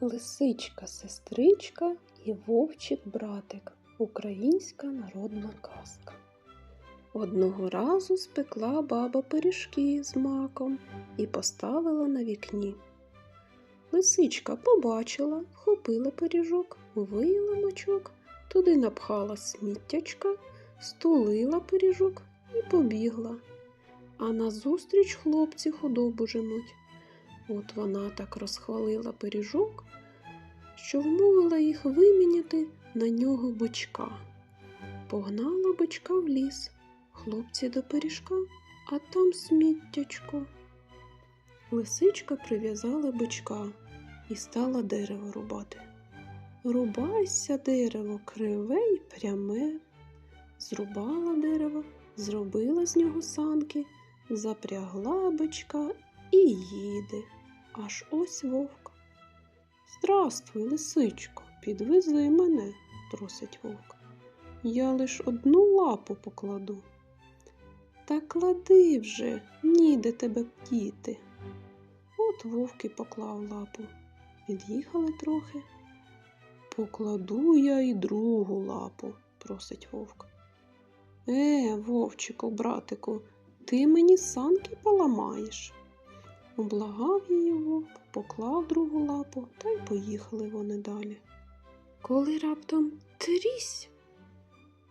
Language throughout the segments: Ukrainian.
Лисичка, сестричка і вовчик братик. Українська народна казка. Одного разу спекла баба пиріжки з маком і поставила на вікні. Лисичка побачила, вхопила пиріжок, вияла мачок, туди напхала сміттячка, стулила пиріжок і побігла. А назустріч хлопці худобу женуть. От вона так розхвалила пиріжок, що вмовила їх виміняти на нього бичка. Погнала бичка в ліс, хлопці до пиріжка, а там сміттячко. Лисичка прив'язала бичка і стала дерево рубати. Рубайся дерево криве й пряме. Зрубала дерево, зробила з нього санки, запрягла бичка і їде. Аж ось вовк. Здравствуй, лисичко, підвези мене, просить вовк. Я лиш одну лапу покладу. Та клади вже, ніде тебе діти. От вовк і поклав лапу. Під'їхали трохи. Покладу я і другу лапу, просить вовк. Е, вовчику, братику, ти мені санки поламаєш. Облагав її вовк, поклав другу лапу та й поїхали вони далі. Коли раптом трісь,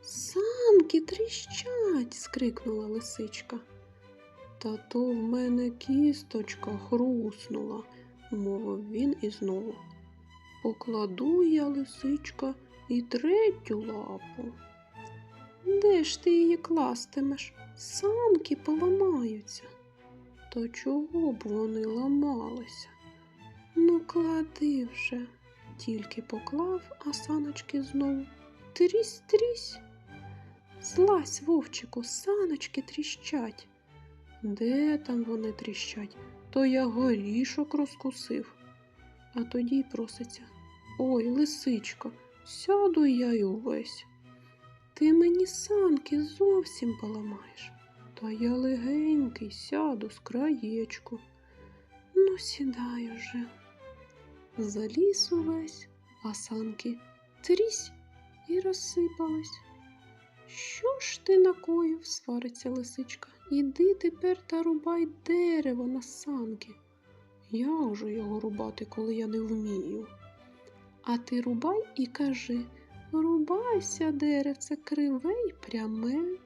санки тріщать, скрикнула лисичка. Та то в мене кісточка хруснула, мовив він і знову. Покладу я лисичка і третю лапу. Де ж ти її кластимеш? Санки поламаються. То чого б вони ламалися? Ну, клади вже, тільки поклав, а саночки знову трісь трісь. Злазь, вовчику, саночки тріщать. Де там вони тріщать? То я горішок розкусив. А тоді й проситься. Ой, лисичко, сяду я й увесь. Ти мені санки зовсім поламаєш. Та я легенький сяду з краєчку. Ну, сідай уже. Заліз увесь, а санки трісь і розсипались. Що ж ти накоїв, свариться лисичка. Іди тепер та рубай дерево на санки. Я вже його рубати, коли я не вмію. А ти рубай і кажи рубайся, деревце, криве й пряме.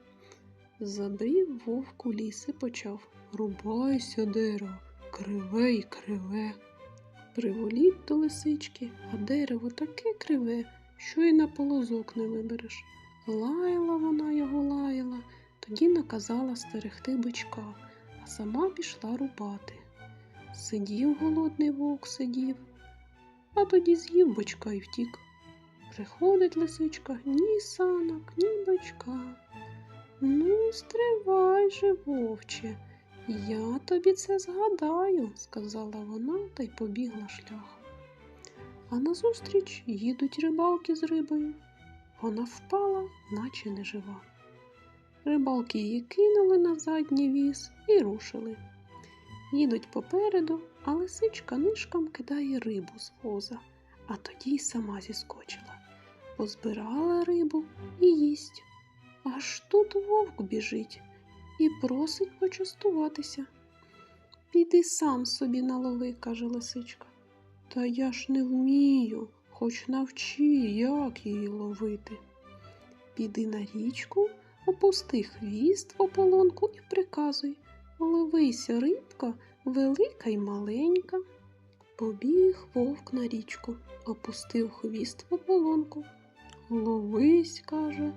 Забрів вовк у ліс і почав Рубайся, дерево, криве й криве. Приволів до лисички, а дерево таке криве, що й на полозок не вибереш. Лаяла вона його лаяла, тоді наказала стерегти бичка, а сама пішла рубати. Сидів голодний вовк, сидів, а тоді з'їв бичка і втік. Приходить лисичка ні санок, ні бичка. Ну, стривай же, вовче, я тобі це згадаю, сказала вона та й побігла шляхом. А назустріч їдуть рибалки з рибою. Вона впала, наче не жива. Рибалки її кинули на задній віз і рушили. Їдуть попереду, а лисичка нишком кидає рибу з воза, а тоді й сама зіскочила. Позбирала рибу і їсть. Аж тут вовк біжить і просить почастуватися. Піди сам собі налови, каже лисичка. Та я ж не вмію, хоч навчи, як її ловити. Піди на річку, опусти хвіст в ополонку і приказуй Ловися рибка велика й маленька. Побіг вовк на річку, опустив хвіст в ополонку. Ловись, каже,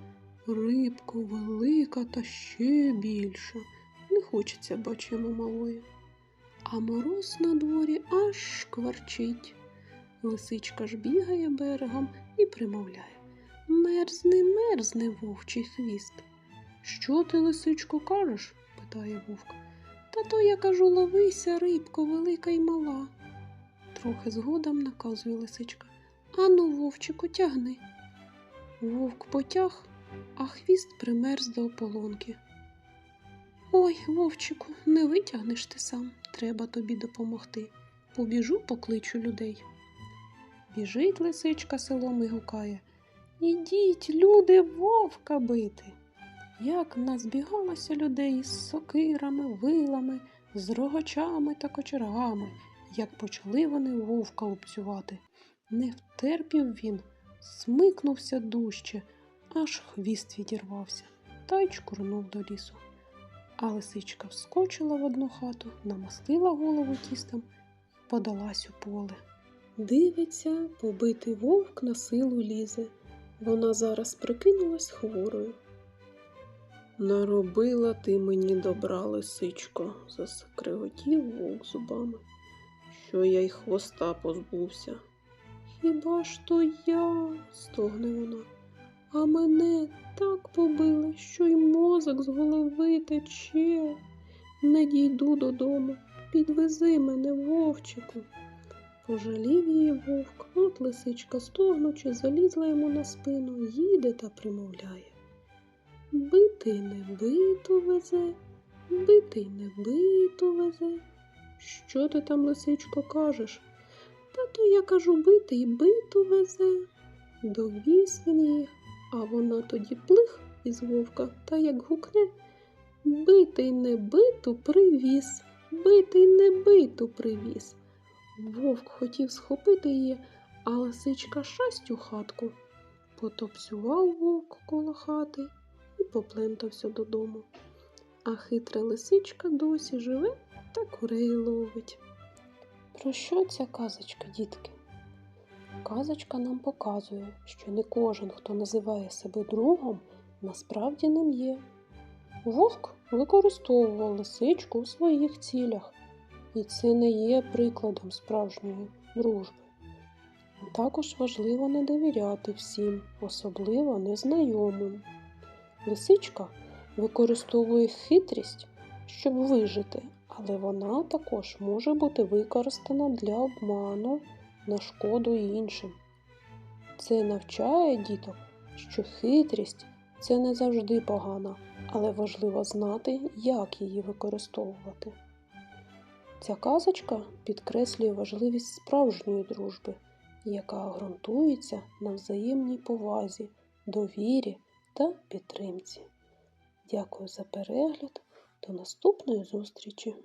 рибко велика та ще більша. Не хочеться бачимо малої. А мороз на дворі аж шкварчить. Лисичка ж бігає берегом і примовляє Мерзни, мерзни, вовчий хвіст. Що ти, лисичко, кажеш? питає вовк. Та то я кажу, ловися, рибко, велика й мала. Трохи згодом наказує лисичка. Ану, вовчику, тягни. Вовк потяг, а хвіст примерз до ополонки. Ой, вовчику, не витягнеш ти сам, треба тобі допомогти. Побіжу, покличу людей. Біжить лисичка селом і гукає. Ідіть, люди, вовка бити. Як назбігалося людей із сокирами, вилами, з рогачами та кочергами, як почали вони вовка лупцювати. Не втерпів він, смикнувся дужче, аж хвіст відірвався та й чкурнув до лісу. А лисичка вскочила в одну хату, намастила голову тістом і подалась у поле. Дивиться, побитий вовк на силу лізе. Вона зараз прикинулась хворою. Наробила ти мені добра, лисичко, заскриготів вовк зубами, що я й хвоста позбувся. Хіба ж то я? стогне вона. А мене так побили, що й мозок з голови тече. Не дійду додому, підвези мене, вовчику. Пожалів її вовк, от лисичка, стогнучи, залізла йому на спину, їде та примовляє. Битий не биту везе, битий не биту везе. Що ти там, лисичко, кажеш? Та то я кажу, битий биту везе. Довіз він її, а вона тоді плих із вовка та як гукне Битий не биту привіз, битий не биту привіз. Вовк хотів схопити її, а лисичка шасть у хатку. Потопсював вовк коло хати і поплентався додому. А хитра лисичка досі живе та курей ловить. Про що ця казочка, дітки? Казочка нам показує, що не кожен, хто називає себе другом, насправді ним є. Вовк використовував лисичку у своїх цілях, і це не є прикладом справжньої дружби. Також важливо не довіряти всім, особливо незнайомим. Лисичка використовує хитрість, щоб вижити, але вона також може бути використана для обману на шкоду іншим. Це навчає діток, що хитрість це не завжди погано, але важливо знати, як її використовувати. Ця казочка підкреслює важливість справжньої дружби, яка ґрунтується на взаємній повазі, довірі та підтримці. Дякую за перегляд. До наступної зустрічі!